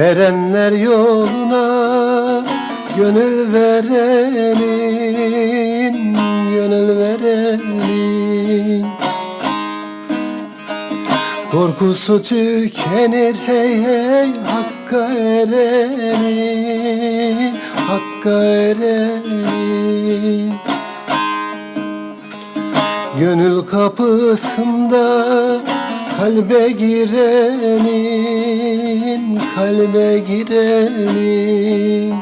Erenler yoluna gönül verenin Gönül verenin. Korkusu tükenir hey hey Hakka erenin Hakka erenin. Gönül kapısında kalbe girenin Kalbe girenin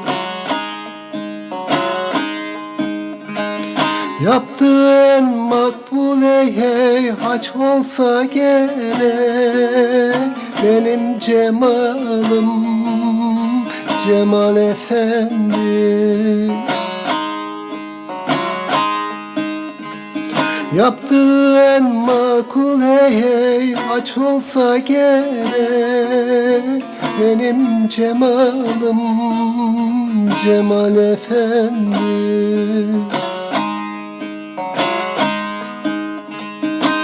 Yaptığın makbule hey haç olsa gerek. Benim cemalım Cemal Efendi. Yaptığın makul hey hey aç olsa gerek Benim cemalım Cemal Efendi